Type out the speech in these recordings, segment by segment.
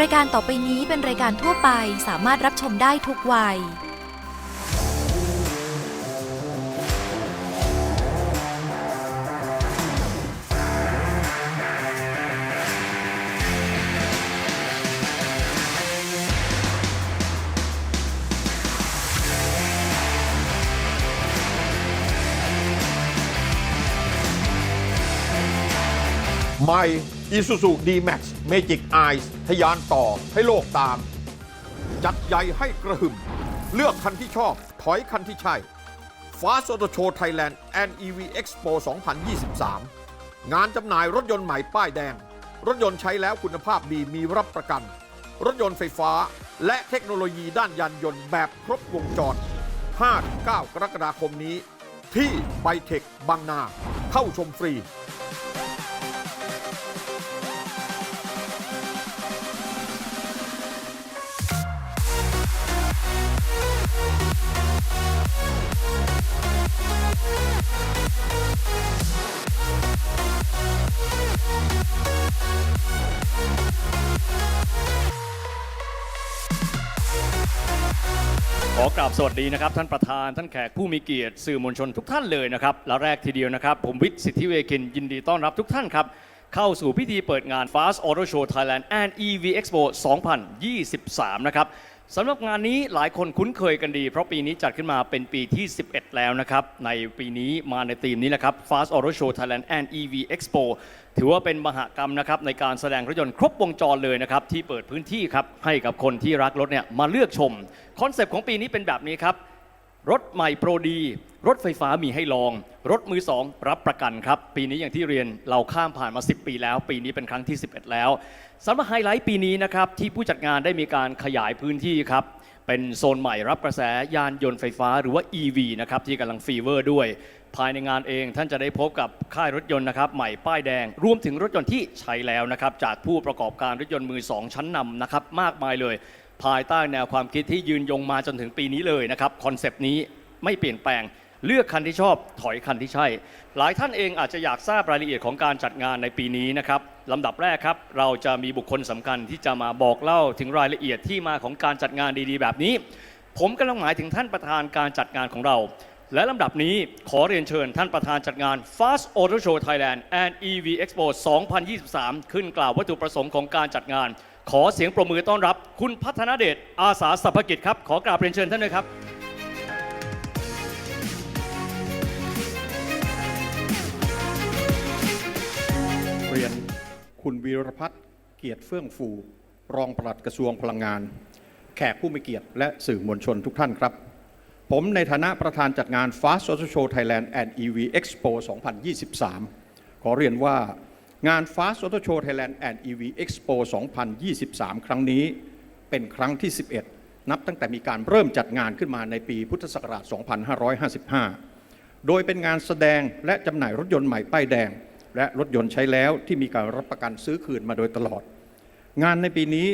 รายการต่อไปนี้เป็นรายการทั่วไปสามารถรับชมได้ทุกวัย ใหม่ Isuzu D-Max Magic Eyes ทยานต่อให้โลกตาม จัดใหญ่ให้กระหึ่ม เลือกคันที่ชอบ ถอยคันที่ใช่ f a s t Auto Show Thailand and EV Expo 2023 งานจำหน่ายรถยนต์ใหม่ป้ายแดง รถยนต์ใช้แล้วคุณภาพดีมีรับประกัน รถยนต์ไฟฟ้า และเทคโนโลยีด้านยานยนต์แบบครบวงจร 5-9 กรกฎาคมนี้ ที่ไบเทคบางนา เข้าชมฟรี ขอกราบสวัสดีนะครับ ท่านประธานท่านแขกผู้มีเกียรติสื่อมวลชนทุกท่านเลยนะครับและแรกทีเดียวนะครับ ผมวิทย์สิทธิเวคินยินดีต้อนรับทุกท่านครับ เข้าสู่พิธีเปิดงาน Fast Auto Show Thailand and EV Expo 2023 นะครับ สำหรับงานนี้หลายคนคุ้นเคยกันดี เพราะปีนี้จัดขึ้นมาเป็นปีที่ 11 แล้วนะครับ ในปีนี้มาในธีมนี้แหละครับ Fast Auto Show Thailand and EV Expo ถือว่าเป็นมหกรรมนะครับในการแสดงรถยนต์ครบวงจรเลยนะครับ ที่เปิดพื้นที่ครับให้กับคนที่รักรถเนี่ยมาเลือกชม คอนเซปต์ของปีนี้เป็นแบบนี้ครับ รถใหม่โปรดี รถไฟฟ้ามีให้ลอง รถมือสองรับประกันครับ ปีนี้อย่างที่เรียนเราข้ามผ่านมา 10 ปีแล้ว ปีนี้เป็นครั้งที่ 11 แล้วสำหรับไฮไลท์ปีนี้นะครับที่ผู้จัดงานได้มีการขยายพื้นที่ครับเป็นโซนใหม่รับกระแสยานยนต์ไฟฟ้าหรือว่า EV นะครับที่กำลังฟีเวอร์ด้วย ภายในงานเองท่านจะได้พบกับค่ายรถยนต์นะครับใหม่ป้ายแดง รวมถึงรถยนต์ที่ใช้แล้วนะครับจากผู้ประกอบการรถยนต์มือสองชั้นนำนะครับมากมายเลย ภายใต้แนวความคิดที่ยืนยงมาจนถึงปีนี้เลยนะครับคอนเซป ต์นี้ไม่เปลี่ยนแปลง เลือกคันที่ชอบถอยคันที่ใช่ หลายท่านเองอาจจะอยากทราบรายละเอียดของการจัดงานในปีนี้นะครับลำดับแรกครับ เราจะมีบุคคลสำคัญที่จะมาบอกเล่าถึงรายละเอียดที่มาของการจัดงานดีๆ แบบนี้ ผมกำลังหมายถึงท่านประธานการจัดงานของเรา และลำดับนี้ขอเรียนเชิญท่านประธานจัดงาน Fast Auto Show Thailand and EV Expo 2023 ขึ้นกล่าววัตถุประสงค์ของการจัดงาน ขอเสียงปรบมือต้อนรับ คุณพัฒนาเดชอาสาสัพพกิจครับ ขอกราบเรียนเชิญท่านเลยครับ เรียนคุณวีรพัฒน์เกียรติเฟื่องฟู รองปลัดกระทรวงพลังงาน แขกผู้มีเกียรติและสื่อมวลชนทุกท่านครับ ผมในฐานะประธานจัดงาน Fast Auto Show Thailand and EV Expo 2023 ขอเรียนว่า งาน Fast Auto Show Thailand and EV Expo 2023 ครั้งนี้เป็นครั้งที่ 11 นับตั้งแต่มีการเริ่มจัดงานขึ้นมาในปีพุทธศักราช 2555 โดยเป็นงานแสดงและจำหน่ายรถยนต์ใหม่ป้ายแดง และรถยนต์ใช้แล้วที่มีการรับประกันซื้อคืนมาโดยตลอด งานในปีนี้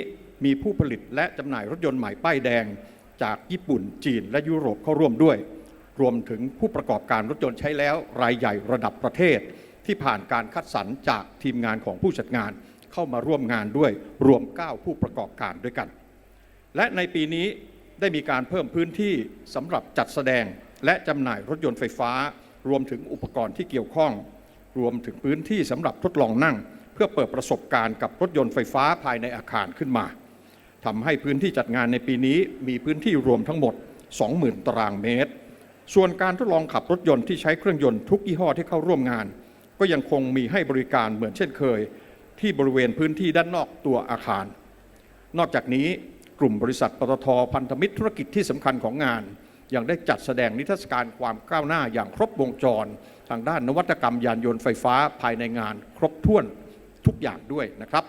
มีผู้ผลิตและจำหน่ายรถยนต์ใหม่ป้ายแดง จากญี่ปุ่น จีน และยุโรปเข้าร่วมด้วย รวมถึงผู้ประกอบการรถยนต์ใช้แล้วรายใหญ่ระดับประเทศ ที่ผ่านการคัดสรรจากทีมงานของผู้จัดงาน เข้ามาร่วมงานด้วยรวม 9 ผู้ประกอบการด้วยกัน และในปีนี้ได้มีการเพิ่มพื้นที่สำหรับจัดแสดงและจำหน่ายรถยนต์ไฟฟ้า รวมถึงอุปกรณ์ที่เกี่ยวข้อง รวมถึงพื้นที่สำหรับทดลองนั่ง เพื่อเปิดประสบการณ์กับรถยนต์ไฟฟ้าภายในอาคารขึ้นมาทำให้พื้นที่จัดงานในปีนี้มีพื้นที่รวมทั้งหมด 20,000 ตารางเมตร ส่วนการทดลองขับรถยนต์ที่ใช้เครื่องยนต์ทุกยี่ห้อที่เข้าร่วมงาน ก็ยังคงมีให้บริการเหมือนเช่นเคย ที่บริเวณพื้นที่ด้านนอกตัวอาคาร นอกจากนี้กลุ่มบริษัทปตทพันธมิตรธุรกิจที่สำคัญของงาน ยังได้จัดแสดงนิทรรศการความก้าวหน้าอย่างครบวงจร ทางด้านนวัตกรรมยานยนต์ไฟฟ้าภายในงาน ครบถ้วนทุกอย่างด้วยนะครับ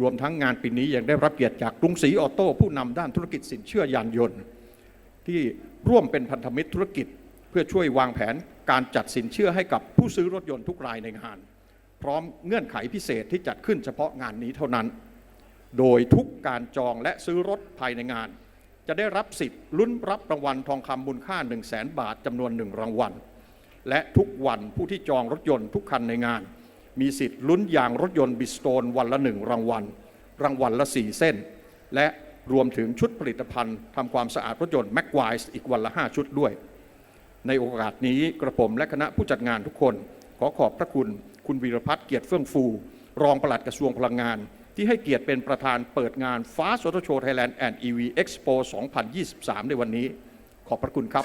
รวมทั้งงานปีนี้ยังได้รับเกียรติจากกรุงศรีออโต้ผู้นำด้านธุรกิจสินเชื่อยานยนต์ ที่ร่วมเป็นพันธมิตรธุรกิจ เพื่อช่วยวางแผนการจัดสินเชื่อให้กับผู้ซื้อรถยนต์ทุกรายในงาน พร้อมเงื่อนไขพิเศษที่จัดขึ้นเฉพาะงานนี้เท่านั้น โดยทุกการจองและซื้อรถภายในงาน จะได้รับสิทธิ์ลุ้นรับรางวัลทองคำมูลค่า 1 0 0 0 0แบาทจำนวนหนึ่งรางวัล และทุกวันผู้ที่จองรถยนต์ทุกคันในงาน มีสิทธิ์ลุ้นยางรถยนต์บิสโตนวันละหนึ่งรางวัล รางวัลละ 4 เส้น และรวมถึงชุดผลิตภัณฑ์ทำความสะอาดรถยนต์ m a c w i s e อีกวันละ 5 ชุดด้วย ในโอกาสนี้กระผมและคณะผู้จัดงานทุกคน ขอขอบพระคุณ คุณวีรพัฒน์เกียรติเฟื่องฟู รองปลัดกระทรวงพลังงาน ที่ให้เกียรติเป็นประธานเปิดงานฟ้าสซโตโชไทยแลนด์แอนด์อีวีเอ็กซ์โป2023 ในวันนี้ ขอบพระคุณครับ